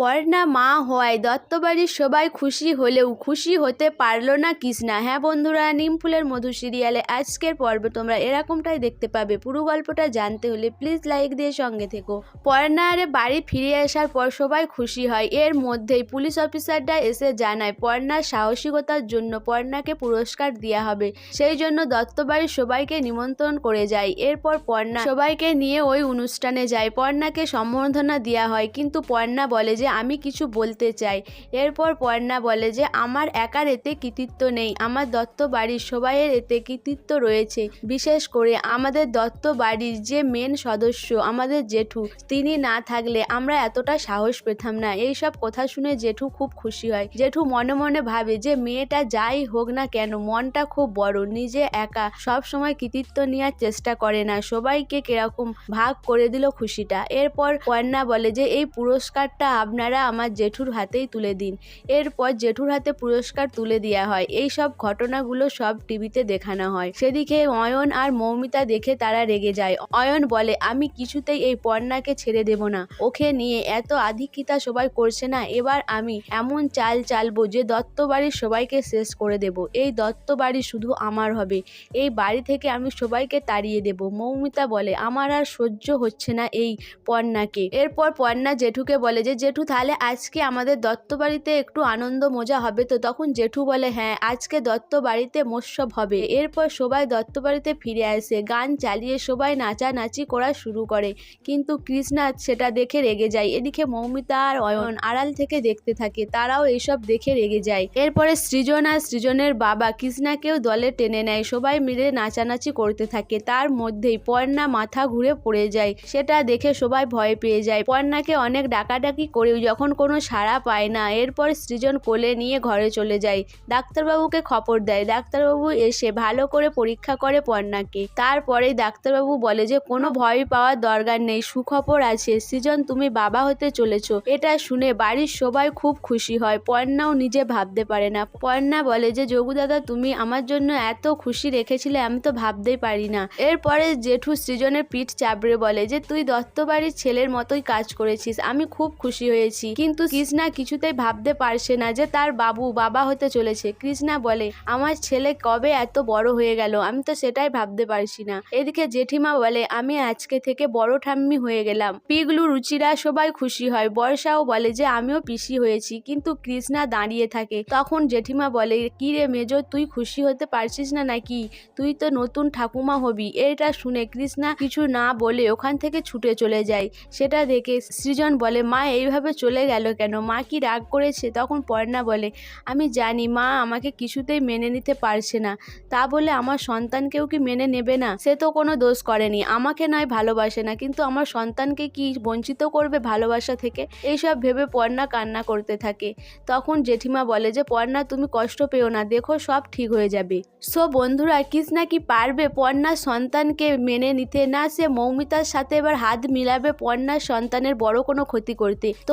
পর্ণা মা হওয়ায় দত্তবাড়ির সবাই খুশি হলেও খুশি হতে পারল না কৃষ্ণা। হ্যাঁ বন্ধুরা, নিমফুলের মধু সিরিয়ালে আজকের পর্বে তোমরা এরকমটাই দেখতে পাবে। পুরো গল্পটা জানতে হলে প্লিজ লাইক দিয়ে সঙ্গে থেকো। পর্ণার বাড়ি ফিরে আসার পর সবাই খুশি হয়। এর মধ্যেই পুলিশ অফিসাররা এসে জানায় পর্ণার সাহসিকতার জন্য পর্ণাকে পুরস্কার দেওয়া হবে। সেই জন্য দত্তবাড়ির সবাইকে নিমন্ত্রণ করে যায়। এরপর পর্ণা সবাইকে নিয়ে ওই অনুষ্ঠানে যায়। পর্ণাকে সম্বর্ধনা দেওয়া হয়। কিন্তু পর্ণা বলে যে আমি কিছু বলতে চাই। এরপর পর্ণা বলে যে, আমার একার এতে কৃতিত্ব নেই। আমার দত্ত বাড়ির সবাইয়ের এতে কৃতিত্ব রয়েছে। বিশেষ করে আমাদের দত্ত বাড়ির যে মেন সদস্য, আমাদের জেঠু, তিনি না থাকলে আমরা এতটা সাহস পেতাম না। এইসব কথা শুনে জেঠু খুব খুশি হয়। জেঠু মনে মনে ভাবে যে, মেয়েটা যাই হোক না কেন, মনটা খুব বড়, নিজে একা, সব সময় কৃতিত্ব নেওয়ার চেষ্টা করে না। সবাইকে কীরকম ভাগ করে দিল খুশিটা। এরপর কন্যা বলে যে, এই পুরস্কারটা আপনারা আমার জেঠুর হাতেই তুলে দিন। এরপর জেঠুর হাতে পুরস্কার তুলে দেওয়া হয়। এই সব ঘটনাগুলো সব টিভিতে দেখানো হয়। সেদিকে অয়ন আর মৌমিতা দেখে তারা রেগে যায়। অয়ন বলে, আমি কিছুতেই এই পর্ণাকে ছেড়ে দেব না। ওকে নিয়ে এত আধিক্যতা সবাই করছে না। এবার আমি এমন চাল চালবো যে দত্ত বাড়ির সবাইকে শেষ করে দেব। এই দত্ত বাড়ি শুধু আমার হবে। এই বাড়ি থেকে আমি সবাইকে তাড়িয়ে দেব। মৌমিতা বলে, আমার আর সহ্য হচ্ছে না এই পর্ণাকে এরপর পর্ণা জেঠুকে বলে যে, জেঠু তাহলে আজকে আমাদের দত্ত বাড়িতে একটু আনন্দ মজা হবে তো? তখন জেঠু বলে হ্যাঁ আজকে দত্ত বাড়িতে মোৎসব হবে। এরপর সবাই দত্ত বাড়িতে ফিরে আসে। গান চালিয়ে সবাই নাচানাচি করা শুরু করে। কিন্তু কৃষ্ণা সেটা দেখে রেগে যায়। এদিকে মৌমিতা আর অয়ন আড়াল থেকে দেখতে থাকে। তারাও এইসব দেখে রেগে যায়। এরপরে সৃজন আর সৃজনের বাবা কৃষ্ণাকেও দলে টেনে নেয়। সবাই মিলে নাচানাচি করতে থাকে। তার মধ্যেই পর্ণা মাথা ঘুরে পড়ে যায়। সেটা দেখে সবাই ভয় পেয়ে যায়। পর্ণাকে অনেক ডাকাডাকি করেও যখন কোনো সাড়া পায় না, এরপর সৃজন কোলে নিয়ে ঘরে চলে যায় ডাক্তারবাবুকে খবর দেয়। ডাক্তারবাবু এসে ভালো করে পরীক্ষা করে পর্ণাকে তারপরেই ডাক্তারবাবু বলে যে, কোনো ভয় পাওয়ার দরকার নেই, সুখবর আছে। সৃজন, তুমি বাবা হতে চলেছো। এটা শুনে বাড়ির সবাই খুব খুশি হয়। পর্ণাও নিজে ভাবতে পারে না। পর্ণা বলে যে, যোগু দাদা, তুমি আমার জন্য এত খুশি রেখেছিলে, আমি তো ভাবতেই পারি না। এরপরে জেঠু সৃজনের পিঠ চাপড়ে বলে যে, তুই দত্ত বাড়ির ছেলের মতোই কাজ করেছিস। আমি খুব খুশি হয়েছি কিন্তু কৃষ্ণা কিছুতেই ভাবতে পারছে না যে তার বাবু বাবা হতে চলেছে। কৃষ্ণা বলে, আমার ছেলে কবে এত বড় হয়ে গেল? আমি তো সেটাই ভাবতে পারছি না। এদিকে জেঠিমা বলে, আমি আজকে থেকে বড় ঠাম্মি হয়ে গেলাম। পিগলু রুচিরা সবাই খুশি হয়। বর্ষাও বলে যে, আমিও পিসি হয়েছি। কিন্তু কৃষ্ণা দাঁড়িয়ে থাকে। তখন জেঠিমা বলে, কি রে মেজো, তুই খুশি হতে পারছিস না নাকি? তুই তো নতুন ঠাকুমা হবি। এটা শুনে কৃষ্ণা কিছু না বলে ওখান থেকে ছুটে চলে যায়। সেটা দেখে সৃজন বলে, মা, এইভাবে চলে গেল কেন? মা কি রাগ করেছে? তখন পর্ণা বলে, আমি জানি, মা আমাকে কিছুতেই মেনে নিতে পারছে না। তা বলে আমার সন্তানকেও কি মেনে নেবে না? সে তো কোনো দোষ করেনি। আমাকে নয় ভালোবাসে না, কিন্তু আমার সন্তানকে কি বঞ্চিত করবে ভালোবাসা থেকে? এইসব ভেবে পর্ণা কান্না করতে থাকে। তখন জেঠিমা বলে যে, পর্ণা, তুমি কষ্ট পেও না। দেখো, সব ঠিক হয়ে যাবে। সো বন্ধুরা কৃষ্ণা কি পারবে? পর্ণার সন্তানকে মেনে নিতে না, সে মৌমিতার সাথে এবার হাত মিলাবে পর্ণার সন্তানের বড় কোনো ক্ষতি করতে।